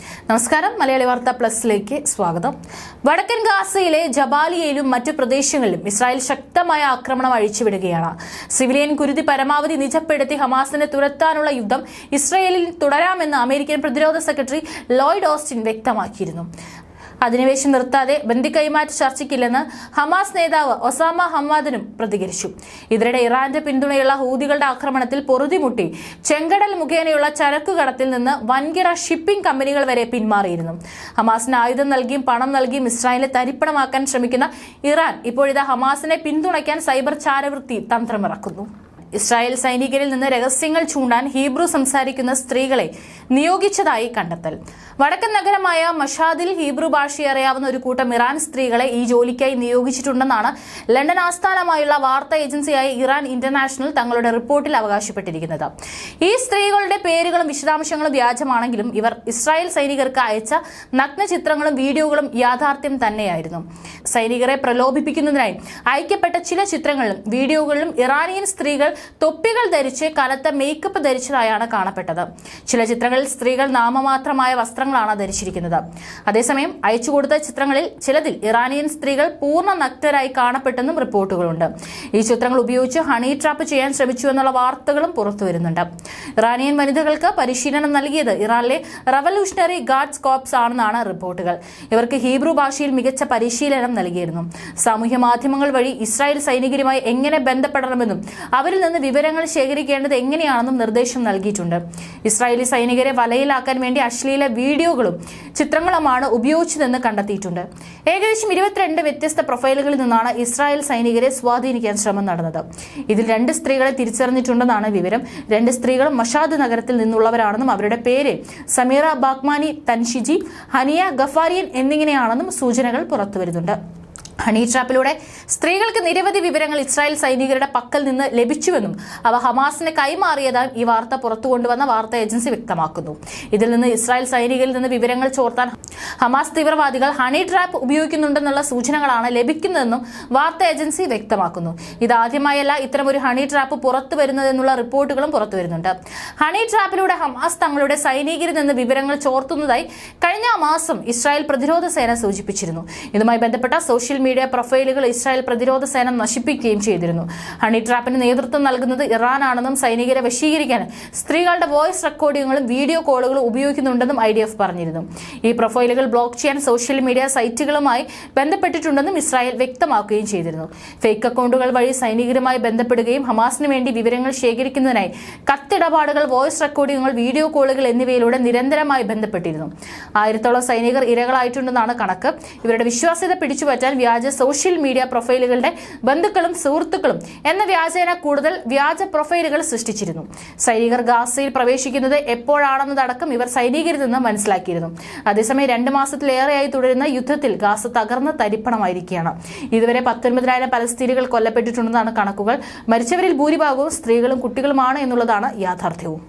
നമസ്കാരം. മലയാളി വാർത്ത പ്ലസിലേക്ക് സ്വാഗതം. വടക്കൻ ഗാസയിലെ ജബാലിയയിലും മറ്റു പ്രദേശങ്ങളിലും ഇസ്രായേൽ ശക്തമായ ആക്രമണം അഴിച്ചുവിടുകയാണ്. സിവിലിയൻ കുരുതി പരമാവധി നിജപ്പെടുത്തി ഹമാസിനെ തുരത്താനുള്ള യുദ്ധം ഇസ്രായേലിൽ തുടരാമെന്ന് അമേരിക്കൻ പ്രതിരോധ സെക്രട്ടറി ലോയിഡ് ഓസ്റ്റിൻ വ്യക്തമാക്കിയിരുന്നു. അധിനിവേശം നിർത്താതെ ബന്ദി കൈമാറ്റ ചർച്ചയ്ക്കില്ലെന്ന് ഹമാസ് നേതാവ് ഒസാമ ഹമ്മാദിനും പ്രതികരിച്ചു. ഇതിനിടെ ഇറാന്റെ പിന്തുണയുള്ള ഹൂതികളുടെ ആക്രമണത്തിൽ പൊറുതിമുട്ടി ചെങ്കടൽ മുഖേനയുള്ള ചരക്കുകടത്തിൽ നിന്ന് വൻകിട ഷിപ്പിംഗ് കമ്പനികൾ വരെ പിന്മാറിയിരുന്നു. ഹമാസിന് ആയുധം നൽകിയും പണം നൽകിയും ഇസ്രായേലിനെ തരിപ്പണമാക്കാൻ ശ്രമിക്കുന്ന ഇറാൻ ഇപ്പോഴിതാ ഹമാസിനെ പിന്തുണയ്ക്കാൻ സൈബർ ചാരവൃത്തി തന്ത്രമിറക്കുന്നു. ഇസ്രായേൽ സൈനികരിൽ നിന്ന് രഹസ്യങ്ങൾ ചൂണ്ടാൻ ഹീബ്രു സംസാരിക്കുന്ന സ്ത്രീകളെ നിയോഗിച്ചതായി കണ്ടെത്തൽ. വടക്കൻ നഗരമായ മഷാദിൽ ഹീബ്രു ഭാഷ അറിയാവുന്ന ഒരു കൂട്ടം ഇറാൻ സ്ത്രീകളെ ഈ ജോലിക്കായി നിയോഗിച്ചിട്ടുണ്ടെന്നാണ് ലണ്ടൻ ആസ്ഥാനമായുള്ള വാർത്താ ഏജൻസിയായ ഇറാൻ ഇന്റർനാഷണൽ തങ്ങളുടെ റിപ്പോർട്ടിൽ അവകാശപ്പെട്ടിരിക്കുന്നത്. ഈ സ്ത്രീകളുടെ പേരുകളും വിശദാംശങ്ങളും വ്യാജമാണെങ്കിലും ഇവർ ഇസ്രായേൽ സൈനികർക്ക് അയച്ച നഗ്ന ചിത്രങ്ങളും വീഡിയോകളും യാഥാർത്ഥ്യം തന്നെയായിരുന്നു. സൈനികരെ പ്രലോഭിപ്പിക്കുന്നതിനായി അയക്കപ്പെട്ട ചില ചിത്രങ്ങളിലും വീഡിയോകളിലും ഇറാനിയൻ സ്ത്രീകൾ തൊപ്പികൾ ധരിച്ച് കനത്ത മേക്കപ്പ് ധരിച്ചതായാണ് കാണപ്പെട്ടത്. ചില ചിത്രങ്ങളിൽ സ്ത്രീകൾ നാമമാത്രമായ വസ്ത്രങ്ങളാണ് ധരിച്ചിരിക്കുന്നത്. അതേസമയം അയച്ചുകൊടുത്ത ചിത്രങ്ങളിൽ ചിലതിൽ ഇറാനിയൻ സ്ത്രീകൾ പൂർണ നഗ്നരായി കാണപ്പെട്ടെന്നും റിപ്പോർട്ടുകളുണ്ട്. ഈ ചിത്രങ്ങൾ ഉപയോഗിച്ച് ഹണി ട്രാപ്പ് ചെയ്യാൻ ശ്രമിച്ചു എന്നുള്ള വാർത്തകളും പുറത്തുവരുന്നുണ്ട് ഇറാനിയൻ വനിതകൾക്ക് പരിശീലനം നൽകിയത് ഇറാനിലെ റവല്യൂഷണറി ഗാർഡ്സ് കോപ്സ് ആണെന്നാണ് റിപ്പോർട്ടുകൾ. ഇവർക്ക് ഹീബ്രു ഭാഷയിൽ മികച്ച പരിശീലനം നൽകിയിരുന്നു. സാമൂഹ്യ മാധ്യമങ്ങൾ വഴി ഇസ്രായേൽ സൈനികരുമായി എങ്ങനെ ബന്ധപ്പെടണമെന്നും അവരിൽ നിന്ന് വിവരങ്ങൾ ശേഖരിക്കേണ്ടത് എങ്ങനെയാണെന്നും നിർദ്ദേശം നൽകിയിട്ടുണ്ട്. ഇസ്രായേലി സൈനികരെ വലയിലാക്കാൻ വേണ്ടി അശ്ലീല വീഡിയോകളും ചിത്രങ്ങളുമാണ് ഉപയോഗിച്ചതെന്ന് കണ്ടെത്തിയിട്ടുണ്ട്. ഏകദേശം ഇരുപത്തിരണ്ട് വ്യത്യസ്ത പ്രൊഫൈലുകളിൽ നിന്നാണ് ഇസ്രായേൽ സൈനികരെ സ്വാധീനിക്കാൻ ശ്രമം നടന്നത്. ഇതിൽ രണ്ട് സ്ത്രീകളെ തിരിച്ചറിഞ്ഞിട്ടുണ്ടെന്നാണ് വിവരം. രണ്ട് സ്ത്രീകളും മഷാദ് നഗരത്തിൽ നിന്നുള്ളവരാണെന്നും അവരുടെ പേര് സമീറ ബാഗ്മാനി തൻഷിജി ഹനിയ ഗഫാരിയൻ എന്നിങ്ങനെയാണെന്നും സൂചനകൾ പുറത്തുവരുന്നുണ്ട്. ഹണി ട്രാപ്പിലൂടെ സ്ത്രീകൾക്ക് നിരവധി വിവരങ്ങൾ ഇസ്രായേൽ സൈനികരുടെ പക്കൽ നിന്ന് ലഭിച്ചുവെന്നും അവ ഹമാസിന് കൈമാറിയതായും ഈ വാർത്ത പുറത്തു കൊണ്ടുവന്ന വാർത്താ ഏജൻസി വ്യക്തമാക്കുന്നു. ഇതിൽ നിന്ന് ഇസ്രായേൽ സൈനികരിൽ നിന്ന് വിവരങ്ങൾ ചോർത്താൻ ഹമാസ് തീവ്രവാദികൾ ഹണി ട്രാപ്പ് ഉപയോഗിക്കുന്നുണ്ടെന്നുള്ള സൂചനകളാണ് ലഭിക്കുന്നതെന്നും വാർത്താ ഏജൻസി വ്യക്തമാക്കുന്നു. ഇതാദ്യമായല്ല ഇത്തരമൊരു ഹണി ട്രാപ്പ് പുറത്തു വരുന്നതെന്നുള്ള റിപ്പോർട്ടുകളും പുറത്തു വരുന്നുണ്ട്. ഹണി ട്രാപ്പിലൂടെ ഹമാസ് തങ്ങളുടെ സൈനികരിൽ നിന്ന് വിവരങ്ങൾ ചോർത്തുന്നതായി കഴിഞ്ഞ മാസം ഇസ്രായേൽ പ്രതിരോധ സേന സൂചിപ്പിച്ചിരുന്നു. ഇതുമായി ബന്ധപ്പെട്ട സോഷ്യൽ മീഡിയ പ്രൊഫൈലുകൾ ഇസ്രായേൽ പ്രതിരോധ സേന നശിപ്പിക്കുകയും ചെയ്തിരുന്നു. ഹണി ട്രാപ്പിന് നേതൃത്വം നൽകുന്നത് ഇറാനാണെന്നും സൈനികരെ വശീകരിക്കാൻ സ്ത്രീകളുടെ വോയിസ് റെക്കോർഡിങ്ങുകളും വീഡിയോ കോളുകളും ഉപയോഗിക്കുന്നുണ്ടെന്നും ഐ ഡി എഫ് പറഞ്ഞിരുന്നു. ഈ പ്രൊഫൈലുകൾ ബ്ലോക്ക് ചെയ്യാൻ സോഷ്യൽ മീഡിയ സൈറ്റുകളുമായി ബന്ധപ്പെട്ടിട്ടുണ്ടെന്നും ഇസ്രായേൽ വ്യക്തമാക്കുകയും ചെയ്തിരുന്നു. ഫേക്ക് അക്കൗണ്ടുകൾ വഴി സൈനികരുമായി ബന്ധപ്പെടുകയും ഹമാസിന് വേണ്ടി വിവരങ്ങൾ ശേഖരിക്കുന്നതിനായി കത്തിടപാടുകൾ വോയിസ് റെക്കോർഡിങ്ങുകൾ വീഡിയോ കോളുകൾ എന്നിവയിലൂടെ നിരന്തരമായി ബന്ധപ്പെട്ടിരുന്നു. ആയിരത്തോളം സൈനികർ ഇരകളായിട്ടുണ്ടെന്നാണ് കണക്ക്. ഇവരുടെ വിശ്വാസ്യത പിടിച്ചുപറ്റാൻ വ്യാജ സോഷ്യൽ മീഡിയ പ്രൊഫൈലുകളുടെ ബന്ധുക്കളും സുഹൃത്തുക്കളും എന്ന വ്യാജേന കൂടുതൽ വ്യാജ പ്രൊഫൈലുകൾ സൃഷ്ടിച്ചിരുന്നു. സൈനികർ ഗാസയിൽ പ്രവേശിക്കുന്നത് എപ്പോഴാണെന്നതടക്കം ഇവർ സൈനികരിൽ നിന്ന് മനസ്സിലാക്കിയിരുന്നു. അതേസമയം രണ്ട് മാസത്തിലേറെയായി തുടരുന്ന യുദ്ധത്തിൽ ഗാസ തകർന്ന് തരിപ്പണമായിരിക്കുകയാണ്. ഇതുവരെ പത്തൊൻപതിനായിരം പലസ്തീനുകൾ കൊല്ലപ്പെട്ടിട്ടുണ്ടെന്നാണ് കണക്കുകൾ. മരിച്ചവരിൽ ഭൂരിഭാഗവും സ്ത്രീകളും കുട്ടികളുമാണ് എന്നുള്ളതാണ് യാഥാർത്ഥ്യവും.